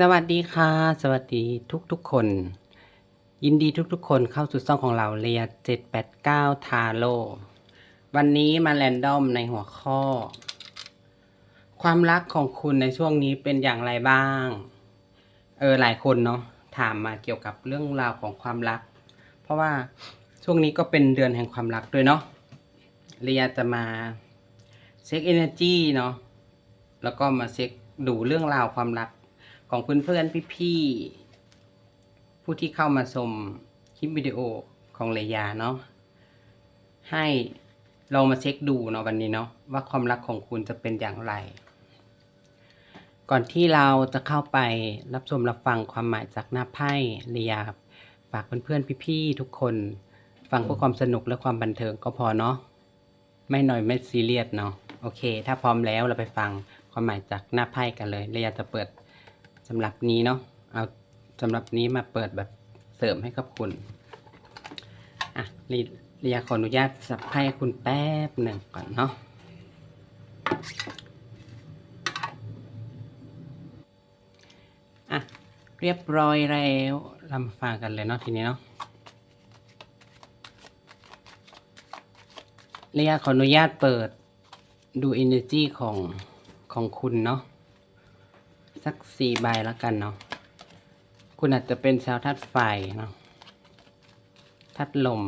สวัสดีค่ะ สวัสดีทุกทุกคน ยินดีทุกทุกคนเข้าสู่ช่องของเราเรีย789ทาโร่วันนี้มาแรนดอมในหัวข้อ ความรักของคุณในช่วงนี้เป็นอย่างไรบ้าง เออหลายคนเนาะถามมาเกี่ยวกับเรื่องราวของความรัก เพราะว่าช่วงนี้ก็เป็นเดือนแห่งความรักด้วยเนาะเรียจะมาเช็คเอเนอร์จีเนาะแล้วก็มาเช็คดูเรื่องราวความรัก ของเพื่อนๆพี่ๆผู้ที่เข้ามาชมคลิปวิดีโอของเลยาเนาะให้ลองมาเช็คดูเนาะวันนี้เนาะว่าความรักของคุณจะเป็นอย่างไร ก่อนที่เราจะเข้าไปรับชมรับฟังความหมายจากหน้าไพ่เลยาฝากเพื่อนๆพี่ๆทุกคนฟังเพื่อความสนุกและความบันเทิงก็พอเนาะไม่หน่อยไม่ซีเรียสเนาะโอเค ถ้าพร้อมแล้วเราไปฟังความหมายจากหน้าไพ่กันเลยเลยาจะเปิด สำหรับนี้เนาะเอาสำหรับนี้มาเปิดแบบเสริมให้กับคุณอะเรีเรียขออนุญาตสับให้คุณแป๊บหนึ่งก่อนเนาะอะเรียบร้อยแล้วเรามาฟังกันเลยเนาะทีนี้เนาะเรียขออนุญาตเปิดดู energy ของของคุณเนาะ สักสี่ใบแล้วกันเนาะคุณอาจจะเป็นชาวธาตุไฟเนาะธาตุลม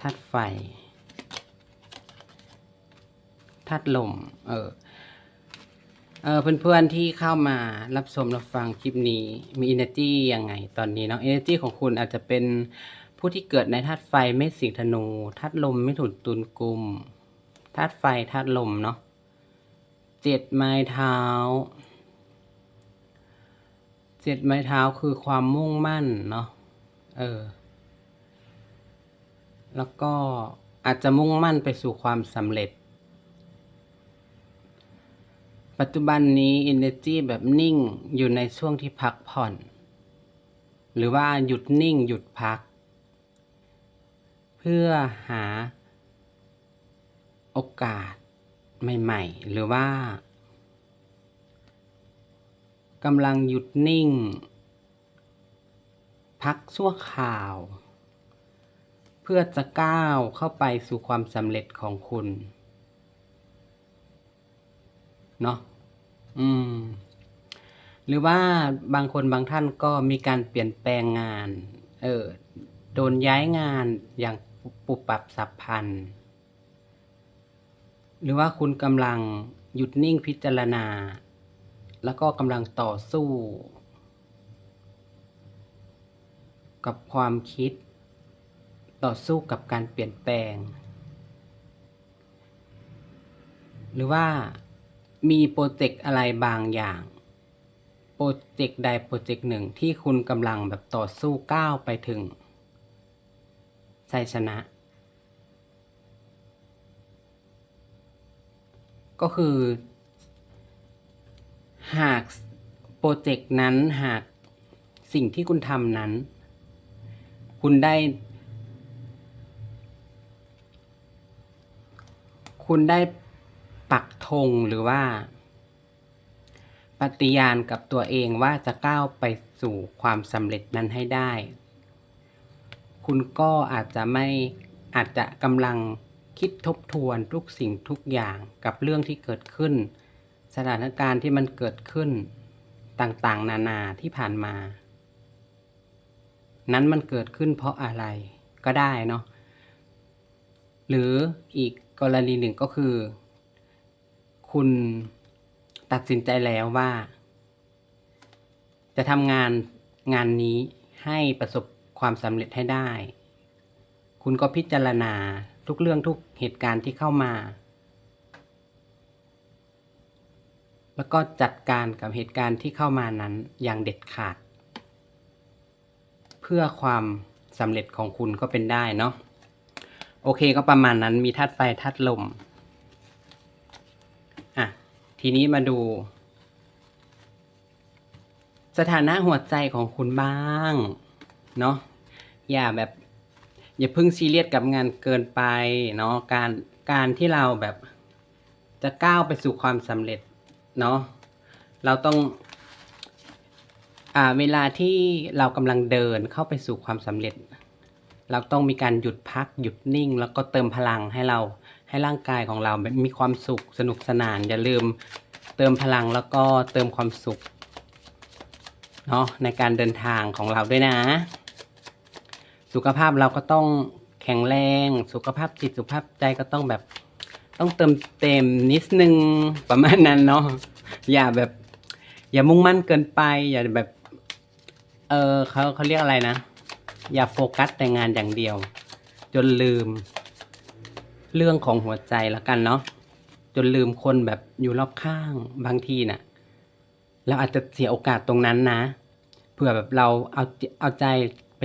ธาตุไฟธาตุลม เออ เออเพื่อนๆที่เข้ามารับชมรับฟังคลิปนี้มี energy ยังไงตอนนี้เนาะ energy ของคุณอาจจะเป็นผู้ที่เกิดในธาตุไฟเมษสิงห์ธนูธาตุลมไม่ถุนตุลกุมธาตุไฟธาตุลมเนาะ เจ็ดไม้เท้า เจ็ดไม้เท้าคือความมุ่งมั่นเนาะ เออ แล้วก็อาจจะมุ่งมั่นไปสู่ความสำเร็จ ปัจจุบันนี้ energy แบบนิ่งอยู่ในช่วงที่พักผ่อน หรือว่าหยุดนิ่งหยุดพัก เพื่อหาโอกาส ใหม่ ๆ หรือว่ากำลังหยุดนิ่ง พักชั่วคราว เพื่อจะก้าวเข้าไปสู่ความสำเร็จของคุณเนาะอืม หรือว่าบางคนบางท่านก็มีการเปลี่ยนแปลงงาน เออ โดนย้ายงานอย่างปุบปับสับพันธ์ หรือว่าคุณกำลังหยุดนิ่งพิจารณา แล้วก็กำลังต่อสู้ กับความคิด ต่อสู้กับการเปลี่ยนแปลง หรือว่ามีโปรเจกต์อะไรบางอย่าง โปรเจกต์ใดโปรเจกต์หนึ่งที่คุณกำลังแบบต่อสู้ก้าวไปถึงชัยชนะ ก็คือ หากโปรเจกต์นั้นหากสิ่งที่คุณทำนั้น คุณได้ คุณได้ปักธงหรือว่า ปฏิญาณกับตัวเองว่าจะก้าวไปสู่ความสำเร็จนั้นให้ได้ คุณก็อาจจะไม่อาจจะกำลัง คิดทบทวนทุกสิ่งทุกอย่างกับเรื่องที่เกิดขึ้น สถานการณ์ที่มันเกิดขึ้น ต่างๆ นานาที่ผ่านมา นั้นมันเกิดขึ้นเพราะอะไรก็ได้เนาะหรืออีกกรณีหนึ่งก็คือ คุณตัดสินใจแล้วว่า จะทำงานงานนี้ให้ประสบความสำเร็จให้ได้ คุณก็พิจารณา ทุกเรื่องทุกเหตุการณ์ที่เข้ามา แล้วก็จัดการกับเหตุการณ์ที่เข้ามานั้นอย่างเด็ดขาด เพื่อความสำเร็จของคุณก็เป็นได้เนาะโอเคก็ประมาณนั้นมีธาตุไฟธาตุลมอะทีนี้มาดู สถานะหัวใจของคุณบ้าง เนาะอย่าแบบ อย่าเพิ่งซีเรียสกับงานเกินไปเนาะการการที่เราแบบจะก้าวไปสู่ความสำเร็จเนาะเราต้องอ่าเวลาที่เรากำลังเดินเข้าไปสู่ความสำเร็จ เราต้องมีการหยุดพักหยุดนิ่ง แล้วก็เติมพลังให้เราให้ร่างกายของเราแบบมีความสุขสนุกสนาน อย่าลืมเติมพลังแล้วก็เติมความสุขเนาะในการเดินทางของเราด้วยนะ สุขภาพเราก็ต้องแข็งแรง สุขภาพจิตสุขภาพใจก็ต้องแบบ ต้องเติมเต็มนิดนึงประมาณนั้นเนาะอย่าแบบ อย่ามุ่งมั่นเกินไป อย่าแบบ เออเขาเขาเรียกอะไรนะ อย่าโฟกัสแต่งานอย่างเดียว จนลืม เรื่องของหัวใจแล้วกันเนาะจนลืมคนแบบอยู่รอบข้างบางทีน่ะเราอาจจะเสียโอกาสตรงนั้นนะเผื่อแบบเราเอาเอาใจ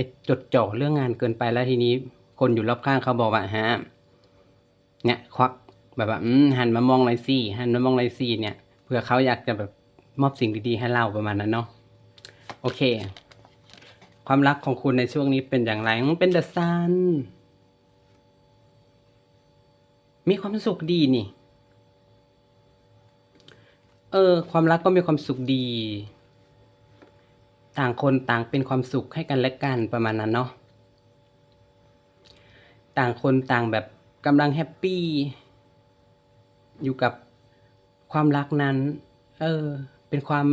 ไปจดจ่อเรื่องงานเกินไปแล้วทีนี้ คนอยู่รอบข้างเขาบอกว่าฮะเนี่ยควักแบบว่าหันมามองไรซี่หันมามองไรซี่เนี่ยเผื่อเขาอยากจะแบบมอบสิ่งดีๆให้เราประมาณนั้นเนาะโอเค ความรักของคุณในช่วงนี้เป็นอย่างไรมันเป็นเดอะซันมีความสุขดีนี่ เออ ความรักก็มีความสุขดี ต่างคนต่างเป็นความสุขให้กันและกันประมาณนั้นเนาะต่างคนต่างแบบกำลังแฮปปี้อยู่กับความรักนั้น เออ เป็นความ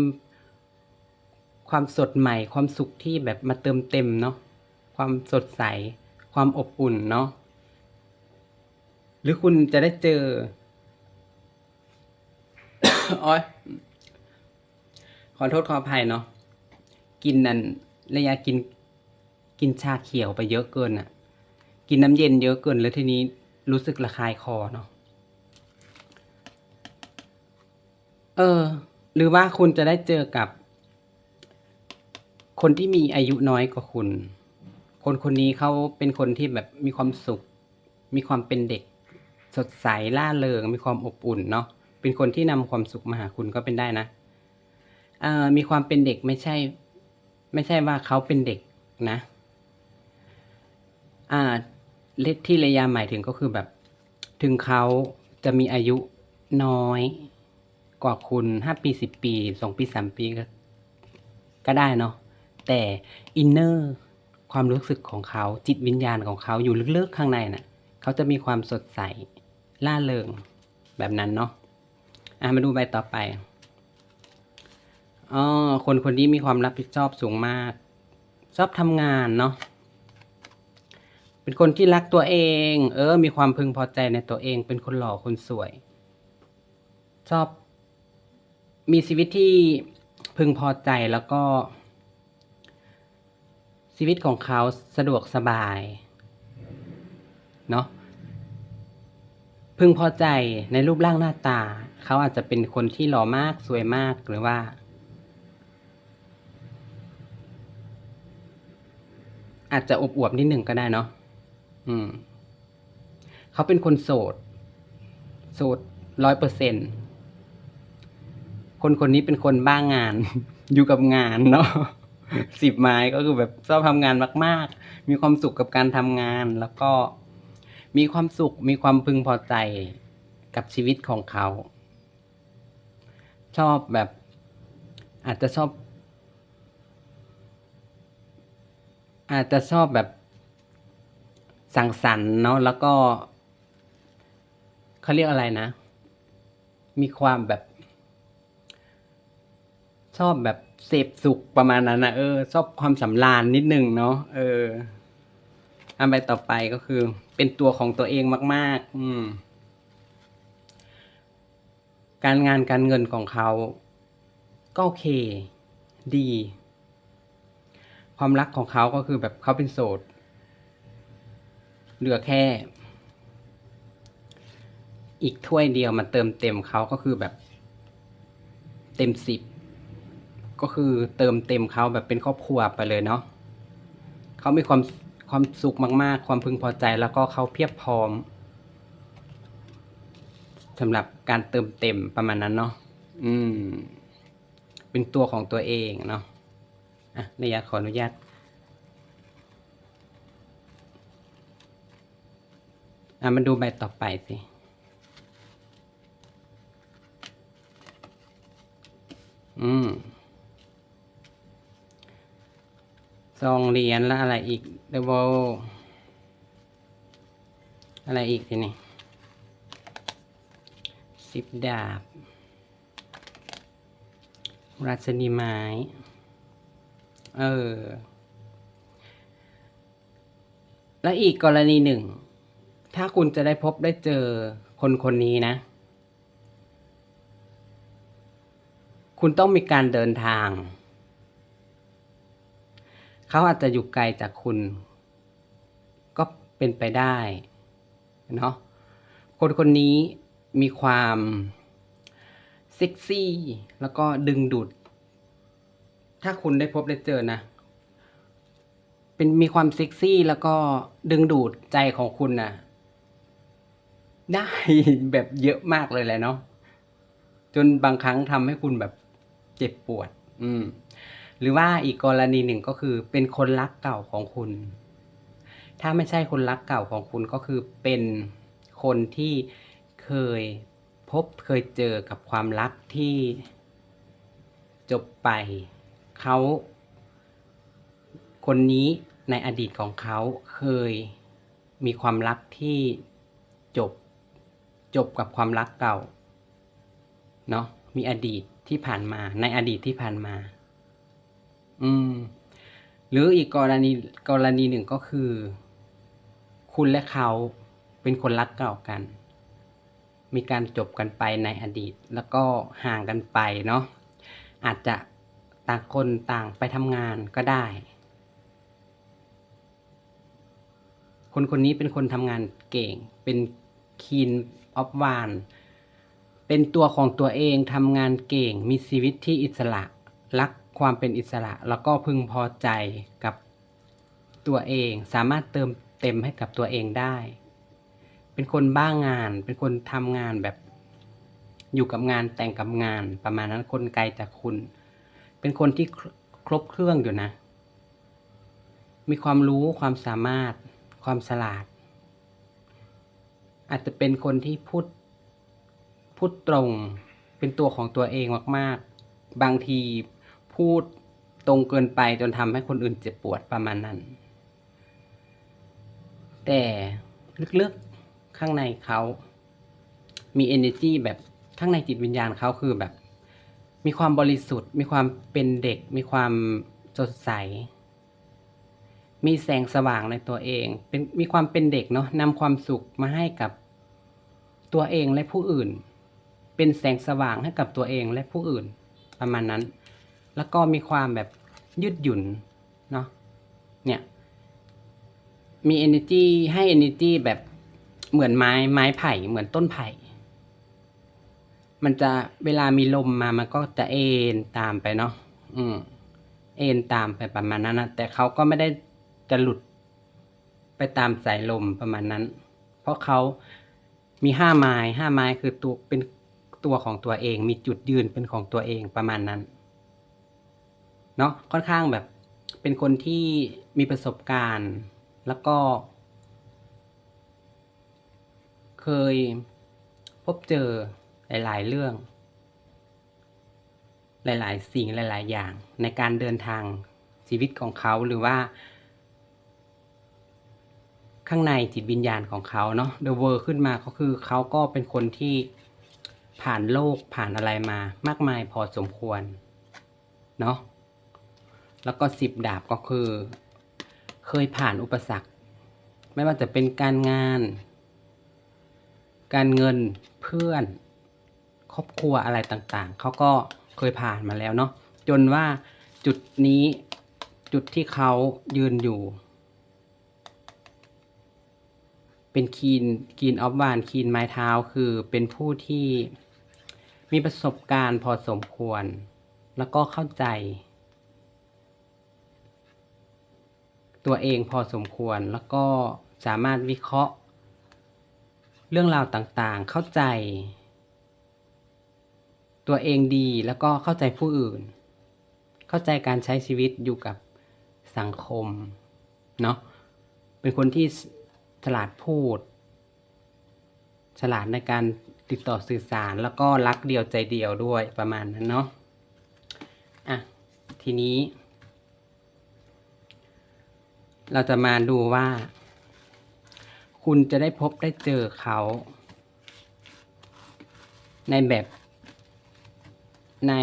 ความสดใหม่ ความสุขที่แบบมาเติมเต็มเนาะความสดใส ความอบอุ่นเนาะหรือคุณจะได้เจออ้ยขอโทษขออภัยเนาะ กินนั่นระยะกินกินชาเขียวไปเยอะเกินอะ่ะ กินน้ำเย็นเยอะเกินแล้วทีนี้รู้สึกระคายคอเนาะเออ หรือว่าคุณจะได้เจอกับ คนที่มีอายุน้อยกว่าคุณ คนคนนี้เขาเป็นคนที่แบบมีความสุข มีความเป็นเด็ก สดใสล่าเริง มีความอบอุ่นเนาะเป็นคนที่นำความสุขมาหาคุณก็เป็นได้นะเอ่อมีความเป็นเด็กไม่ใช่ ไม่ใช่ว่าเขาเป็นเด็กนะ อ่าเลที่ระยะหมายถึงก็คือแบบ ถึงเขาจะมีอายุน้อยกว่าคุณห้าปีสิบปีสองปีสามปีก็ก็ได้เนาะแต่อินเนอร์ความรู้สึกของเขาจิตวิญญาณของเขาอยู่ลึกๆข้างในน่ะเขาจะมีความสดใสล่าเริงแบบนั้นเนาะอะมาดูใบต่อไป อ๋อคนคนนี้มีความรับผิดชอบสูงมาก ชอบทำงานเนาะเป็นคนที่รักตัวเอง เออ มีความพึงพอใจในตัวเอง เป็นคนหล่อคนสวย ชอบ มีชีวิตที่พึงพอใจแล้วก็ ชีวิตของเขาสะดวกสบาย เนาะพึงพอใจในรูปร่างหน้าตา เขาอาจจะเป็นคนที่หล่อมากสวยมากหรือว่า อาจจะอบอวบนิดหนึ่งก็ได้เนาะอืม เขาเป็นคนโสด โสดร้อยเปอร์เซ็นคนคนนี้เป็นคนบ้างงาน อยู่กับงานเนาะสิบไม้ก็คือแบบชอบทำงานมาก ๆ มีความสุขกับการทำงาน แล้วก็มีความสุข มีความพึงพอใจกับชีวิตของเขา ชอบแบบอาจจะชอบ อาจจะชอบแบบสังสรรค์เนาะแล้วก็เขาเรียกอะไรนะ มีความแบบ ชอบแบบเสพสุขประมาณนั้นนะเออ ชอบความสำราญนิดนึงเนาะเอออันไปต่อไปก็คือ เป็นตัวของตัวเองมาก ๆ อืม การงานการเงินของเขา ก็โอเค ดี ความรักของเขาก็คือแบบเขาเป็นโสด เหลือแค่ อีกถ้วยเดียวมาเติมเต็มเขาก็คือแบบ เต็มสิบก็คือเติมเต็มเขาแบบเป็นครอบครัวไปเลยเนาะเขามีความความสุขมากๆ ความพึงพอใจแล้วก็เขาเพียบพร้อมสำหรับการเติมเต็มประมาณนั้นเนาะอืม เป็นตัวของตัวเองเนาะ อะในยาขออนุญาตอะมาดูใบต่อไปสิอืมองเหรียญแล้วอะไรอีกเดวอะไรอีกทีนี่สิบดาบ ราชนีไม้ เออ และอีกกรณีหนึ่ง ถ้าคุณจะได้พบได้เจอคนคนนี้นะ คุณต้องมีการเดินทาง เขาอาจจะอยู่ไกลจากคุณ ก็เป็นไปได้เนาะคนคนนี้มีความเซ็กซี่ แล้วก็ดึงดูด ถ้าคุณได้พบได้เจอนะ เป็นมีความเซ็กซี่แล้วก็ดึงดูดใจของคุณนะได้แบบเยอะมากเลยแหละเนาะจนบางครั้งทำให้คุณแบบเจ็บปวด อืม หรือว่าอีกกรณีหนึ่งก็คือ เป็นคนรักเก่าของคุณ ถ้าไม่ใช่คนรักเก่าของคุณก็คือเป็นคนที่เคยพบเคยเจอกับความรักที่จบไป เขาคนนี้ในอดีตของเขาเคยมีความรักที่จบจบกับความรักเก่าเนาะมีอดีตที่ผ่านมา ในอดีตที่ผ่านมา อืม หรืออีกกรณีกรณีหนึ่งก็คือ คุณและเขาเป็นคนรักเก่ากัน มีการจบกันไปในอดีต แล้วก็ห่างกันไปเนาะอาจจะ ต่างคนต่างไปทำงานก็ได้ คนคนนี้เป็นคนทำงานเก่ง เป็นคีนออฟวานเป็นตัวของตัวเองทำงานเก่ง มีชีวิตที่อิสระ รักความเป็นอิสระ แล้วก็พึงพอใจกับตัวเอง สามารถเติมเต็มให้กับตัวเองได้ เป็นคนบ้างงาน เป็นคนทำงานแบบอยู่กับงานแต่งกับงานประมาณนั้นคนไกลจากคุณ เป็นคนที่ครบเครื่องอยู่นะ มีความรู้ความสามารถ ความฉลาด อาจจะเป็นคนที่พูด พูดตรง เป็นตัวของตัวเองมาก ๆ บางทีพูดตรงเกินไปจนทำให้คนอื่นเจ็บปวดประมาณนั้น แต่ลึกๆข้างในเขา มี energy แบบข้างในจิตวิญญาณเขาคือแบบ มีความบริสุทธิ์ มีความเป็นเด็ก มีความสดใส มีแสงสว่างในตัวเอง เป็นมีความเป็นเด็กเนาะนำความสุขมาให้กับตัวเองและผู้อื่น เป็นแสงสว่างให้กับตัวเองและผู้อื่น ประมาณนั้น แล้วก็มีความแบบยืดหยุ่นเนาะเนี่ยมี energy ให้ energy แบบเหมือนไม้ไม้ไผ่เหมือนต้นไผ่ มันจะเวลามีลมมามันก็จะเอ็นตามไปเนาะอืม เอ็นตามไปประมาณนั้นนะแต่เขาก็ไม่ได้จะหลุดไปตามสายลมประมาณนั้น เพราะเขามีห้าไม้ห้าไม้คือตัวเป็นตัวของตัวเอง มีจุดยืนเป็นของตัวเองประมาณนั้น เนาะค่อนข้างแบบ เป็นคนที่มีประสบการณ์ แล้วก็ เคยพบเจอ หลาย ๆ เรื่อง หลาย ๆ สิ่งหลาย ๆ อย่างในการเดินทางชีวิตของเขาหรือว่า ข้างในจิตวิญญาณของเขาเนาะเดอะเวอร์ขึ้นมาก็คือเขาก็เป็นคนที่ผ่านโลกผ่านอะไรมามากมายพอสมควรเนาะแล้วก็สิบดาบก็คือ เคยผ่านอุปสรรค ไม่ว่าจะเป็นการงาน การเงินเพื่อน ครอบครัวอะไรต่างๆ เขาก็เคยผ่านมาแล้วเนาะจนว่าจุดนี้จุดที่เขายืนอยู่ เป็นคีนคีนออฟวานคีนไม้เท้าคือเป็นผู้ที่มีประสบการณ์พอสมควร แล้วก็เข้าใจ ตัวเองพอสมควรแล้วก็สามารถวิเคราะห์ เรื่องราวต่างๆเข้าใจ ตัวเองดีแล้วก็เข้าใจผู้อื่น เข้าใจการใช้ชีวิตอยู่กับสังคมเนาะเป็นคนที่ฉลาดพูด ฉลาดในการติดต่อสื่อสารแล้วก็รักเดียวใจเดียวด้วยประมาณนั้นเนาะอะทีนี้ เราจะมาดูว่า คุณจะได้พบได้เจอเขา ในแบบ ใน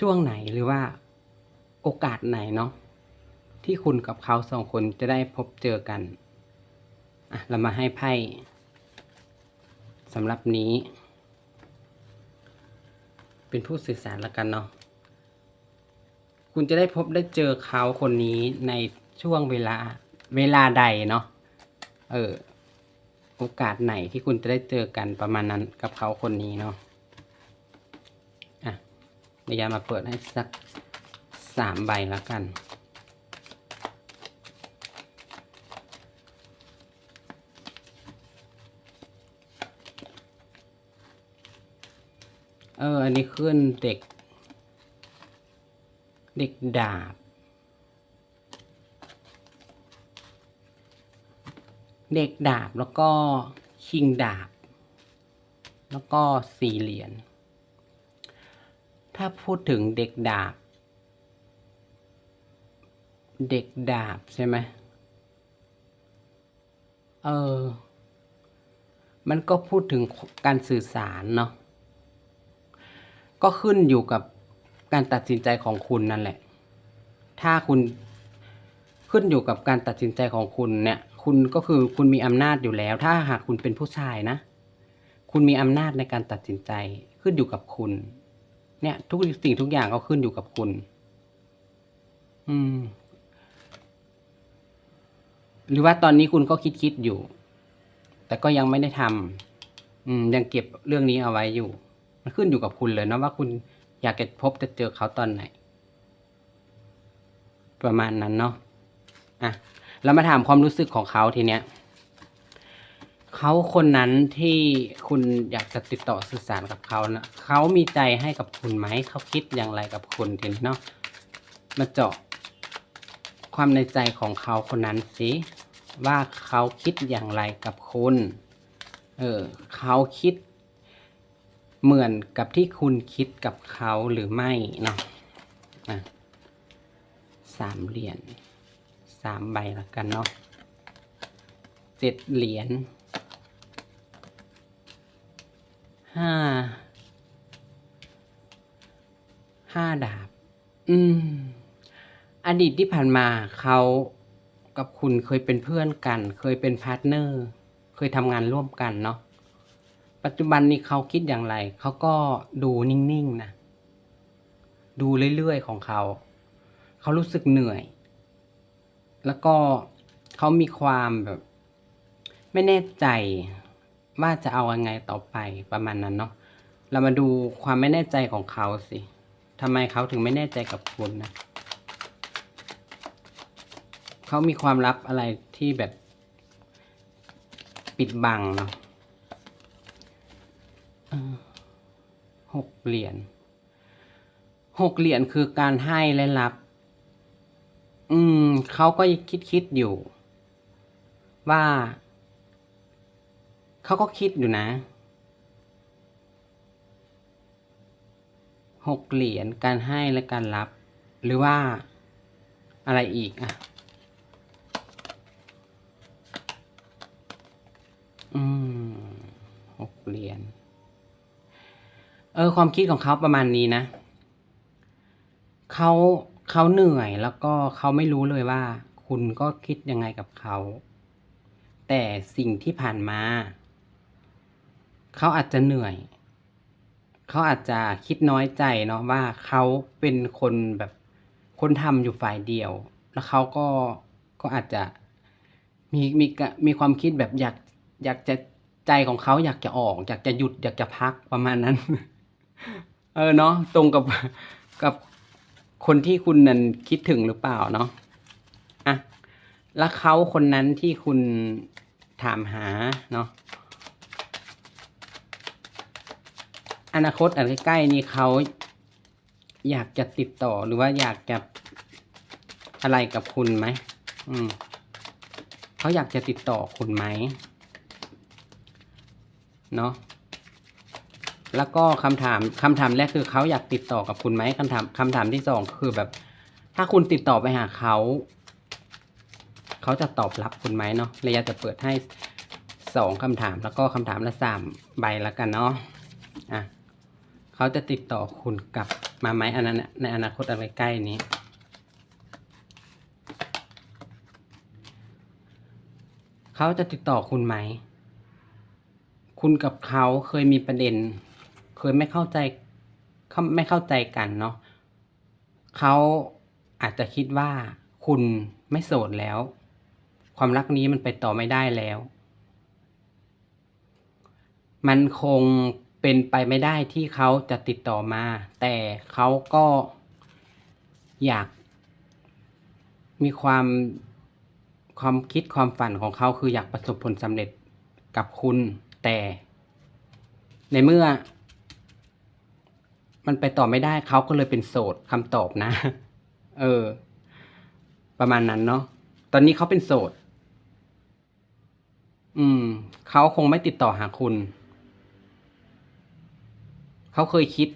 ช่วงไหนหรือว่าโอกาสไหนเนาะที่คุณกับเขาสองคนจะได้พบเจอกันอะเรามาให้ไพ่สำหรับนี้ เป็นผู้สื่อสารแล้วกันเนาะคุณจะได้พบได้เจอเขาคนนี้ในช่วงเวลาเวลาใดเนาะเออ โอกาสไหนที่คุณจะได้เจอกันประมาณนั้นกับเขาคนนี้เนาะอะเดี๋ยวยามาเปิดให้สักสามใบแล้วกัน เออ อันนี้ขึ้นเด็ก เด็กดาบ เด็กดาบแล้วก็คิงดาบ แล้วก็สี่เหรียญถ้าพูดถึงเด็กดาบ เด็กดาบใช่ไหมเออ มันก็พูดถึงการสื่อสารเนาะก็ขึ้นอยู่กับการตัดสินใจของคุณนั่นแหละ ถ้าคุณขึ้นอยู่กับการตัดสินใจของคุณเนี่ย คุณก็คือคุณมีอำนาจอยู่แล้ว ถ้าหากคุณเป็นผู้ชายนะ คุณมีอำนาจในการตัดสินใจขึ้นอยู่กับคุณ เนี่ย ทุกสิ่งทุกอย่างก็ขึ้นอยู่กับคุณ อืม หรือว่าตอนนี้คุณก็คิดคิดอยู่ แต่ก็ยังไม่ได้ทำอืม ยังเก็บเรื่องนี้เอาไว้อยู่ มันขึ้นอยู่กับคุณเลยนะว่าคุณอยากจะพบจะเจอเขาตอนไหน ประมาณนั้นเนาะอะ เรามาถามความรู้สึกของเขาทีเนี้ยเขาคนนั้นที่คุณอยากจะติดต่อสื่อสารกับเขานะเขามีใจให้กับคุณไหมเขาคิดอย่างไรกับคุณทีนี้เนาะมาเจาะความในใจของเขาคนนั้นสิว่าเขาคิดอย่างไรกับคุณ เออเขาคิด เหมือนกับที่คุณคิดกับเขาหรือไม่เนาะะสามเหรียญ สามใบละกันเนาะเจ็ดเหรียญห้าห้าดาบ อืม อดีตที่ผ่านมาเขากับคุณเคยเป็นเพื่อนกัน เคยเป็นพาร์ทเนอร์ เคยทำงานร่วมกันเนาะ ปัจจุบันนี้เขาคิดอย่างไร เขาก็ดูนิ่งๆนะ ดูเรื่อยๆของเขา เขารู้สึกเหนื่อย แล้วก็เขามีความแบบ ไม่แน่ใจว่าจะเอายังไงต่อไปประมาณนั้นเนาะเรามาดูความไม่แน่ใจของเขาสิทำไมเขาถึงไม่แน่ใจกับคุณนะเขามีความลับอะไรที่แบบ ปิดบังเนาะหกเหรียญหกเหรียญคือการให้และรับ อืมเขาก็คิดคิดอยู่ ว่าเขาก็คิดอยู่นะหกเหรียญการให้และการรับ หรือว่าอะไรอีกอะอืมหกเหรียญเออ ความคิดของเขาประมาณนี้นะเขา เขาเหนื่อยแล้วก็เขาไม่รู้เลยว่า คุณก็คิดยังไงกับเขา แต่สิ่งที่ผ่านมา เขาอาจจะเหนื่อย เขาอาจจะคิดน้อยใจเนาะว่าเขาเป็นคนแบบคนทำอยู่ฝ่ายเดียว แล้วเขาก็ก็อาจจะมีมีมีความคิดแบบอยากอยากจะใจของเขาอยากจะออก อยากจะหยุดอยากจะพักประมาณนั้น เออเนาะตรงกับกับ คนที่คุณนั้นคิดถึงหรือเปล่าเนาะอะแล้วเขาคนนั้นที่คุณถามหาเนาะอนาคตอันใกล้ๆนี้เขาอยากจะติดต่อหรือว่าอยากจะอะไรกับคุณไหมอืมเขาอยากจะติดต่อคุณไหมเนาะ แล้วก็คำถามคำถามแรกคือเขาอยากติดต่อกับคุณไหมคำถามคำถามที่สองคือแบบ ถ้าคุณติดต่อไปหาเขา เขาจะตอบรับคุณไหมเนาะระยะจะเปิดให้สองคำถาม แล้วก็คำถามละสามใบแล้วกันเนาะอะเขาจะติดต่อคุณกลับมาไหมอันนั้นในอนาคตอะไรใกล้นี้เขาจะติดต่อคุณไหม คุณกับเขาเคยมีประเด็น เคยไม่เข้าใจไม่เข้าใจกันเนาะเขาอาจจะคิดว่าคุณไม่โสดแล้ว ความรักนี้มันไปต่อไม่ได้แล้ว มันคงเป็นไปไม่ได้ที่เขาจะติดต่อมา แต่เขาก็อยาก มีความความคิดความฝันของเขาคืออยากประสบผลสำเร็จกับคุณ แต่ ในเมื่อ มันไปต่อไม่ได้เขาก็เลยเป็นโสดคำตอบนะ เออ ประมาณนั้นเนาะตอนนี้เขาเป็นโสด อืมเขาคงไม่ติดต่อหาคุณ เขาเคยคิด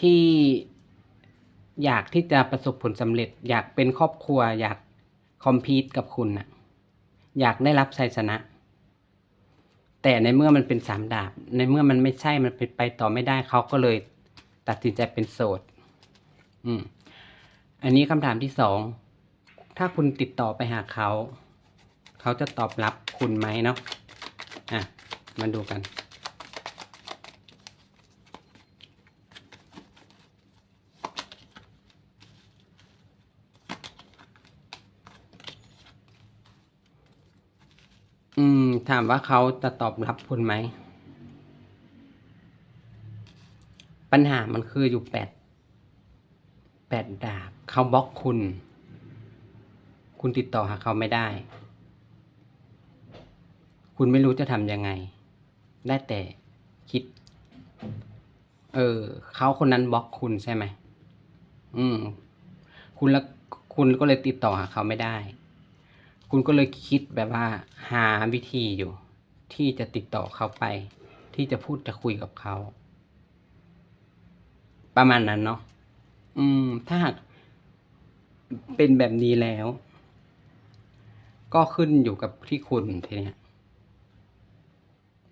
ที่อยากที่จะประสบผลสำเร็จ อยากเป็นครอบครัว อยากคอมพีตกับคุณน่ะอยากได้รับชัยชนะ แต่ในเมื่อมันเป็นสามดาบ ในเมื่อมันไม่ใช่มันเป็นไปต่อไม่ได้เขาก็เลยตัดสินใจเป็นโสด อืม อันนี้คำถามที่สอง ถ้าคุณติดต่อไปหาเขา เขาจะตอบรับคุณไหมเนาะ อะ มาดูกัน อืม ถามว่าเขาจะตอบรับคุณไหม ปัญหามันคืออยู่แปดแปดดาบเขาบล็อกคุณ คุณติดต่อหาเขาไม่ได้ คุณไม่รู้จะทำยังไง ได้แต่คิด เออเขาคนนั้นบล็อกคุณใช่ไหมอืม คุณแล้วคุณก็เลยติดต่อหาเขาไม่ได้ คุณก็เลยคิดแบบว่า หาวิธีอยู่ ที่จะติดต่อเขาไป ที่จะพูดจะคุยกับเขา ประมาณนั้นเนาะอืม ถ้าหากเป็นแบบนี้แล้ว ก็ขึ้นอยู่กับที่คุณทีเนี้ย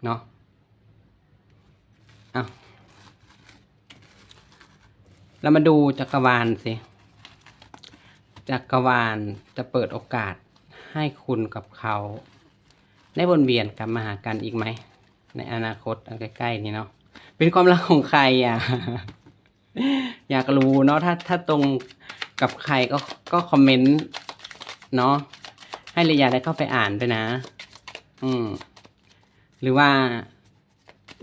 เนาะเอาเรามาดูจักรวาลสิ จักรวาลจะเปิดโอกาส ให้คุณกับเขาได้วนเวียนกลับมาหากันอีกไหม ในอนาคตอันใกล้ๆนี้เนาะเป็นความรักของใครอะ อยากรู้เนาะถ้าถ้าตรงกับใครก็ก็คอมเมนต์เนาะให้ระยะได้เข้าไปอ่านด้วยนะ อืม หรือว่า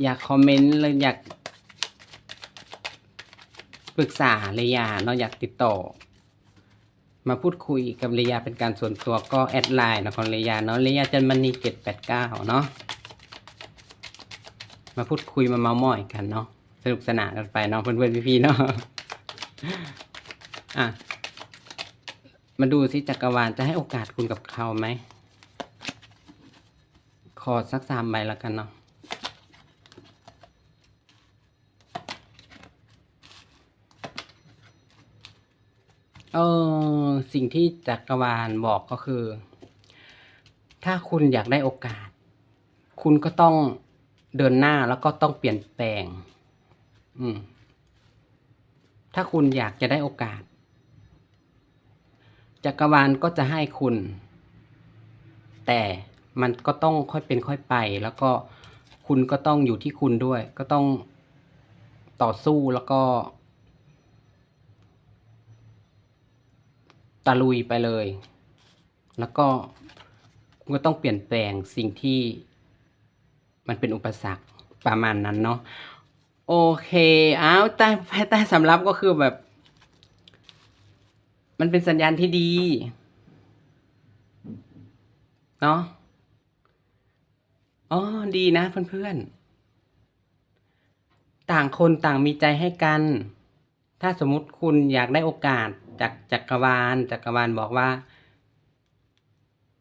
อยากคอมเมนต์เลยอยากปรึกษาระยะเนาะอยากติดต่อ มาพูดคุยกับระยะเป็นการส่วนตัวก็แอดไลน์นะของระยะเนาะระยะจันมันนีเจ็ดแปดเก้าเนาะมาพูดคุยมาเมาท์มอยกันเนาะสนุกสนานกันไปเนาะเพื่อนๆพี่ๆเนาะอะมาดูสิจักรวาลจะให้โอกาสคุณกับเขาไหมขอสักสามใบแล้วกันเนาะเออ สิ่งที่จักรวาลบอกก็คือ ถ้าคุณอยากได้โอกาส คุณก็ต้องเดินหน้าแล้วก็ต้องเปลี่ยนแปลง อืม ถ้าคุณอยากจะได้โอกาส จักรวาลก็จะให้คุณ แต่มันก็ต้องค่อยเป็นค่อยไป แล้วก็คุณก็ต้องอยู่ที่คุณด้วย ก็ต้องต่อสู้แล้วก็ ตะลุยไปเลย แล้วก็คุณก็ต้องเปลี่ยนแปลงสิ่งที่มันเป็นอุปสรรคประมาณนั้นเนาะโอเคอ้าวใต้ใต้สำรับก็คือแบบ มันเป็นสัญญาณที่ดี เนาะอ๋อดีนะเพื่อนๆ ต่างคนต่างมีใจให้กัน ถ้าสมมติคุณอยากได้โอกาส จากจักรวาลจักรวาลบอกว่า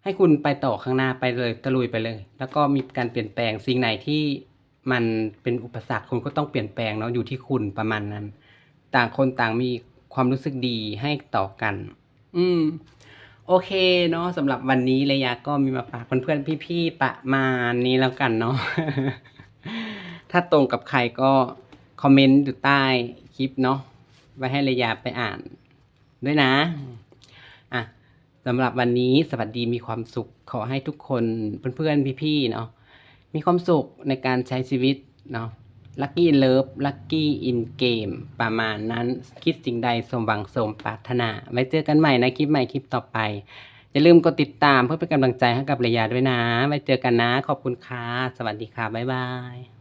ให้คุณไปต่อข้างหน้าไปเลยตะลุยไปเลย แล้วก็มีการเปลี่ยนแปลงสิ่งไหนที่มันเป็นอุปสรรคคุณก็ต้องเปลี่ยนแปลงเนาะอยู่ที่คุณประมาณนั้น ต่างคนต่างมีความรู้สึกดีให้ต่อกัน อืม โอเคเนาะสำหรับวันนี้เลยาก็มีมาฝากเพื่อนๆพี่ๆประมาณนี้แล้วกันเนาะถ้าตรงกับใครก็คอมเมนต์อยู่ใต้คลิปเนาะไว้ให้เลยาไปอ่าน ด้วยนะอะสำหรับวันนี้สวัสดีมีความสุขขอให้ทุกคนเพื่อนๆพี่ๆเนาะมีความสุขในการใช้ชีวิตเนาะลัคกี้เลิฟลัคกี้อินเกมประมาณนั้นคิดสิ่งใดสมหวังสมปรารถนา ไว้เจอกันใหม่ในคลิปใหม่คลิปต่อไป อย่าลืมกดติดตามเพื่อเป็นกำลังใจให้กับระยาด้วยนะ ไว้เจอกันนะ ขอบคุณค่ะ สวัสดีค่ะ บ๊ายบาย